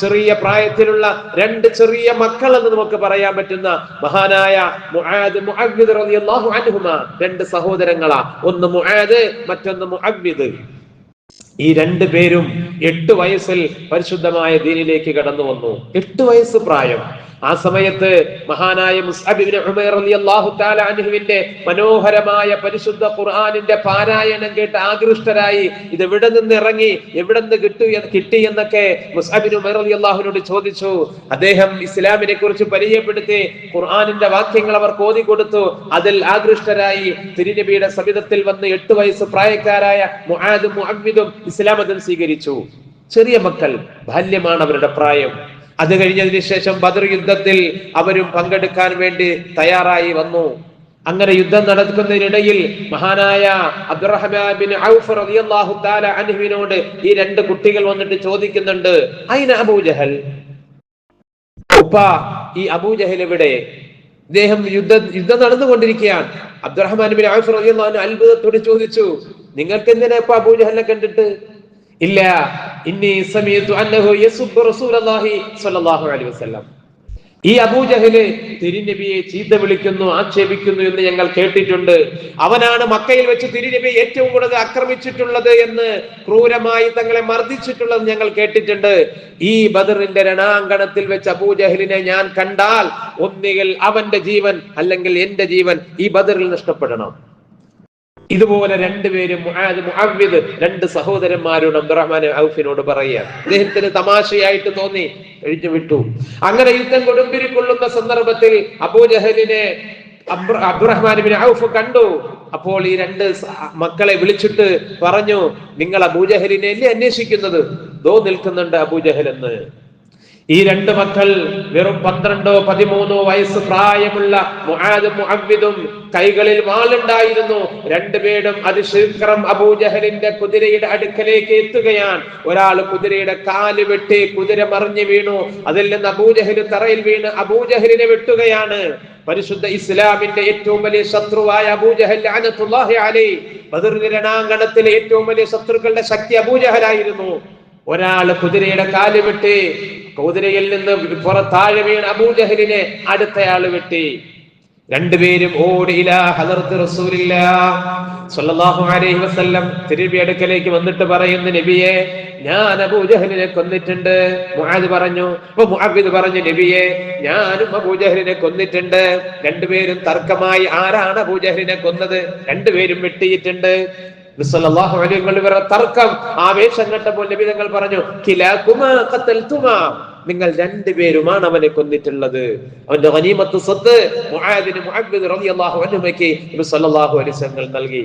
ചെറിയ പ്രായത്തിലുള്ള രണ്ട് ചെറിയ മക്കൾ എന്ന് നമുക്ക് പറയാൻ പറ്റുന്ന മഹാനായ രണ്ട് സഹോദരങ്ങളാ. ഒന്ന് മുആദ് മറ്റൊന്ന് മുഅവ്വിദ്. ഈ രണ്ട് പേരും എട്ട് വയസ്സിൽ പരിശുദ്ധമായ ദീനിലേക്ക് കടന്നു വന്നു. എട്ട് വയസ്സ് പ്രായം. ആ സമയത്ത് മഹാനായ മുസ്അബ് ഇബ്നു ഉമൈർ റളിയല്ലാഹു തആല അൻഹുവിന്റെ മനോഹരമായ പരിശുദ്ധ ഖുർആാനിന്റെ പാരായണം കേട്ട് ആകൃഷ്ടരായി ഇത് എവിടെ നിന്ന് ഇറങ്ങി എവിടെ നിന്ന് കിട്ടു കിട്ടി എന്നൊക്കെ മുസ്അബ് ഇബ്നു അലി ചോദിച്ചു. അദ്ദേഹം ഇസ്ലാമിനെ കുറിച്ച് പരിചയപ്പെടുത്തി ഖുർആാനിന്റെ വാക്യങ്ങൾ അവർ കോതി കൊടുത്തു. അതിൽ ആകൃഷ്ടരായി തിരുനബിയുടെ സവിധത്തിൽ വന്ന് എട്ട് വയസ്സ് പ്രായക്കാരായ മുഹാദും മുഹമ്മിദും ഇസ്ലാം മതം സ്വീകരിച്ചു. ചെറിയ മക്കൾ ബാല്യമാണ് അവരുടെ പ്രായം. അത് കഴിഞ്ഞതിന് ശേഷം ബദർ യുദ്ധത്തിൽ അവരും പങ്കെടുക്കാൻ വേണ്ടി തയ്യാറായി വന്നു. അങ്ങനെ യുദ്ധം നടക്കുന്നതിനിടയിൽ മഹാനായ അബ്ദുറഹ്മാൻ ഔഫ് റളിയല്ലാഹു തആല അൻഹുവിനോട് ഈ രണ്ട് കുട്ടികൾ വന്നിട്ട് ചോദിക്കുന്നുണ്ട് അയിന അബൂജഹൽ ഉപ്പ ഈ അബൂജഹൽ എവിടെ? ഇദ്ദേഹം യുദ്ധ യുദ്ധം നടന്നുകൊണ്ടിരിക്കുകയാണ്. അബ്ദുറഹ്മാൻ ബിൻ ഔഫ് റളിയല്ലാഹു അൻഹു അത്ഭുതത്തോട് ചോദിച്ചു നിങ്ങൾക്ക് എന്തിനാ ഇപ്പൊ അബൂജഹലിനെ കണ്ടിട്ട്? ഇല്ല. ഇന്നി സമയത്തു അന്നഹു യസുബ്ബു റസൂലല്ലാഹി സ്വല്ലല്ലാഹു അലൈഹി വസല്ലം. ഈ അബൂജഹൽ തിരുനബിയെ ചീത്ത വിളിക്കുന്നു ആക്ഷേപിക്കുന്നു എന്ന് ഞങ്ങൾ കേട്ടിട്ടുണ്ട്. അവനാണ് മക്കയിൽ വെച്ച് തിരുനബിയെ ഏറ്റവും കൂടുതൽ ആക്രമിച്ചിട്ടുള്ളത് എന്ന് ക്രൂരമായി തങ്ങളെ മർദ്ദിച്ചിട്ടുള്ളത് ഞങ്ങൾ കേട്ടിട്ടുണ്ട്. ഈ ബദറിന്റെ രണാങ്കണത്തിൽ വെച്ച് അബൂജഹലിനെ ഞാൻ കണ്ടാൽ ഒന്നുകിൽ അവന്റെ ജീവൻ അല്ലെങ്കിൽ എന്റെ ജീവൻ ഈ ബദറിൽ നഷ്ടപ്പെടണം. ഇതുപോലെ രണ്ടുപേരും മുആദ് രണ്ട് സഹോദരന്മാരോട് അബ്ദുറഹ്മാൻ ഔഫിനോട് പറയുക. അദ്ദേഹത്തിന് തമാശയായിട്ട് തോന്നി എഴുതി വിട്ടു. അങ്ങനെ യുദ്ധം കൊടുമ്പിരിക്കൊള്ളുന്ന സന്ദർഭത്തിൽ അബൂജഹലിനെ അബ്ദു- അബ്ദുറഹ്മാൻ ബിൻ ഔഫ് കണ്ടു. അപ്പോൾ ഈ രണ്ട് മക്കളെ വിളിച്ചിട്ട് പറഞ്ഞു നിങ്ങൾ അബൂജഹലിനെ അല്ലേ അന്വേഷിക്കുന്നത്? ദോ നിൽക്കുന്നുണ്ട് അബൂജഹൽ എന്ന്. ഈ രണ്ട് മക്കൾ വെറും പന്ത്രണ്ടോ പതിമൂന്നോ വയസ്സ് പ്രായമുള്ള മുഹാദും മുഅവ്വിദും കൈകളിൽ വാളുണ്ടായിരുന്നു. രണ്ടുപേരും അതിശീക്രം അബൂജഹലിന്റെ കുതിരയുടെ അടുക്കലേക്ക് എത്തുകയാണ്. ഒരാൾ കുതിരയുടെ കാൽ വെട്ടി കുതിര മറിഞ്ഞു വീണു. അതിൽ നിന്ന് അബൂജഹൽ തറയിൽ വീണ് അബൂജഹലിനെ വെട്ടുകയാണ്. പരിശുദ്ധ ഇസ്ലാമിന്റെ ഏറ്റവും വലിയ ശത്രുവായ അബൂജഹൽ അലൈഹി ബദർ രണാങ്കണത്തിലെ ഏറ്റവും വലിയ ശത്രുക്കളുടെ ശക്തി അബൂജഹലായിരുന്നു ഒരാൾ കുതിരയുടെ കാൽ വെട്ടി കുതിരയിൽ നിന്ന് പുറത്താഴെ വീണ് അബൂജഹലിനെ അടുത്തയാൾ വെട്ടി. രണ്ടുപേരും തിരുബി അടുക്കലേക്ക് വന്നിട്ട് പറയുന്നു നബിയെ ഞാൻ അബൂജഹലിനെ കൊന്നിട്ടുണ്ട്. മുആദ് പറഞ്ഞു അപ്പൊ മുഅവ്വിദ് പറഞ്ഞു നബിയെ ഞാനും അബൂജഹലിനെ കൊന്നിട്ടുണ്ട്. രണ്ടുപേരും തർക്കമായി ആരാണ് അബൂജഹലിനെ കൊന്നത്? രണ്ടുപേരും വെട്ടിയിട്ടുണ്ട്. അലൈഹി തർക്കം ആവേശം കണ്ടപ്പോൾ നബി തങ്ങൾ പറഞ്ഞു നിങ്ങൾ രണ്ടുപേരുമാണ് അവനെ കൊന്നിട്ടുള്ളത്. അവന്റെ സ്വത്ത് റളിയല്ലാഹു നബി സല്ലല്ലാഹു അലൈഹി നൽകി.